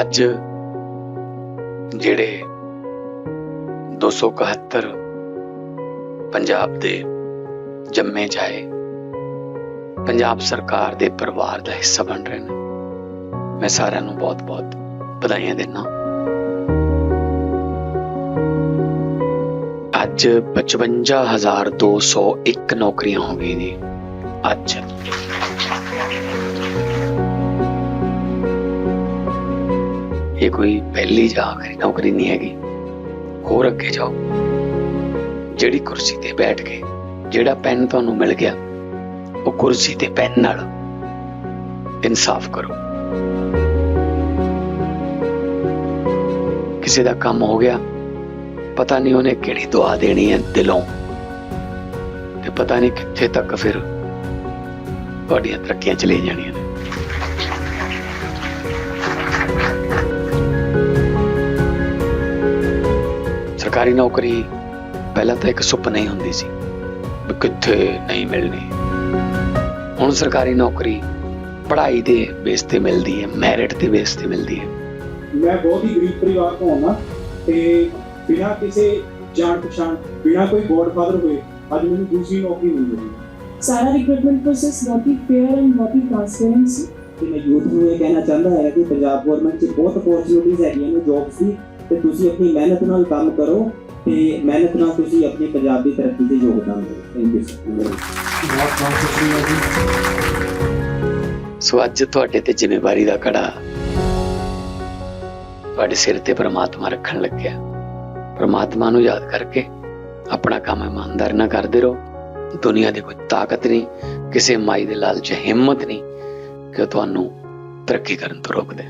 ਅੱਜ ਜਿਹੜੇ 271 ਪੰਜਾਬ ਦੇ ਜੰਮੇ ਜਾਏ, ਪੰਜਾਬ ਸਰਕਾਰ ਦੇ ਪਰਿਵਾਰ ਦਾ ਹਿੱਸਾ ਬਣ ਰਹੇ ਨੇ। ਮੈਂ ਸਾਰਿਆਂ ਨੂੰ ਬਹੁਤ-ਬਹੁਤ ਵਧਾਈਆਂ ਦਿੰਦਾ ਅੱਜ 55201 ਨੌਕਰੀਆਂ ਹੋ ਗਈਆਂ ਜੀ ਅੱਜ ਇਹ ਕੋਈ ਪਹਿਲੀ ਜਾਂ ਆਖਰੀ ਨੌਕਰੀ ਨਹੀਂ ਹੈਗੀ, ਹੋਰ ਅੱਗੇ ਜਾਓ। ਜਿਹੜੀ ਕੁਰਸੀ ਤੇ ਬੈਠ ਕੇ ਜਿਹੜਾ ਪੈਨ ਤੁਹਾਨੂੰ ਮਿਲ ਗਿਆ, ਉਹ ਕੁਰਸੀ ਤੇ ਪੈਨ ਨਾਲ ਇਨਸਾਫ ਕਰੋ। ਕਿਸੇ ਦਾ ਕੰਮ ਹੋ ਗਿਆ, ਪਤਾ ਨਹੀਂ ਉਹਨੇ ਕਿਹੜੀ ਦੁਆ ਦੇਣੀ ਹੈ ਦਿਲੋਂ। ਤੇ ਪਤਾ ਨਹੀਂ ਕਿੱਥੇ ਤੱਕ ਫਿਰ ਤੁਹਾਡੀਆਂ ਤਰੱਕੀਆਂ ਚਲੇ ਜਾਣੀਆਂ ਨੇ। ਸਰਕਾਰੀ ਨੌਕਰੀ ਪਹਿਲਾਂ ਤਾਂ ਇੱਕ ਸੁਪਨਾ ਹੀ ਹੁੰਦੀ ਸੀ ਵੀ ਕਿੱਥੇ ਨਹੀਂ ਮਿਲਣੀ। ਹੁਣ ਸਰਕਾਰੀ ਨੌਕਰੀ ਪੜ੍ਹਾਈ ਦੇ ਬੇਸ ਤੇ ਮਿਲਦੀ ਹੈ ਮੈਰਿਟ ਦੇ ਬੇਸ ਤੇ ਮਿਲਦੀ ਹੈ। ਮੈਂ ਬਹੁਤ ਹੀ ਗਰੀਬ ਪਰਿਵਾਰ ਤੋਂ ਆਉਣਾ ਤੇ ਬਿਨਾਂ ਕਿਸੇ ਜਾਣ ਪਛਾਣ ਬਿਨਾਂ ਕੋਈ ਗੋਡਫਾਦਰ ਹੋਏ ਅੱਜ ਮੈਨੂੰ ਦੂਸਰੀ ਨੌਕਰੀ ਮਿਲ ਗਈ। ਸਾਰਾ ਰਿਕਰੂਟਮੈਂਟ ਪ੍ਰੋਸੈਸ ਬਹੁਤ ਹੀ ਫੇਅਰ ਐਂਡ ਬਹੁਤ ਹੀ ਟ੍ਰਾਂਸਪੇਰੈਂਟ ਸੀ ਤੇ ਮੈਂ ਯੂਥ ਨੂੰ ਇਹ ਕਹਿਣਾ ਚਾਹੁੰਦਾ ਹੈ ਕਿ ਪੰਜਾਬ ਗਵਰਨਮੈਂਟ 'ਚ ਬਹੁਤ ਅਪੋਰਚੁਨਿਟੀਜ਼ ਹੈਗੀਆਂ ਨੇ ਜੌਬਸ ਦੀ ਤੇ ਤੁਸੀਂ ਆਪਣੀ ਮਿਹਨਤ ਨਾਲ ਕੰਮ ਕਰੋ ਤੇ ਮਿਹਨਤ ਨਾਲ ਤੁਸੀਂ ਆਪਣੀ ਪੰਜਾਬ ਦੀ ਤਰੱਕੀ 'ਚ ਯੋਗਦਾਨ ਦਿਓ। ਥੈਂਕ ਯੂ ਬਹੁਤ ਬਹੁਤ ਸ਼ੁਕਰੀਆ ਜੀ। ਸੋ ਅੱਜ ਤੁਹਾਡੇ ਤੇ ਜ਼ਿੰਮੇਵਾਰੀ ਦਾ ਕੜਾ ਤੁਹਾਡੇ ਸਿਰ ਤੇ ਪ੍ਰਮਾਤਮਾ ਰੱਖਣ ਲੱਗਿਆ। ਪ੍ਰਮਾਤਮਾ ਨੂੰ ਯਾਦ ਕਰਕੇ ਆਪਣਾ ਕੰਮ ਇਮਾਨਦਾਰ ਨਾਲ ਕਰਦੇ ਰਹੋ। ਦੁਨੀਆ ਦੀ ਕੋਈ ਤਾਕਤ ਨਹੀਂ ਕਿਸੇ ਮਾਈ ਦੇ ਲਾਲਚ ਹਿੰਮਤ ਨਹੀਂ ਕਿ ਉਹ ਤੁਹਾਨੂੰ ਤਰੱਕੀ ਕਰਨ ਤੋਂ ਰੋਕ ਦੇ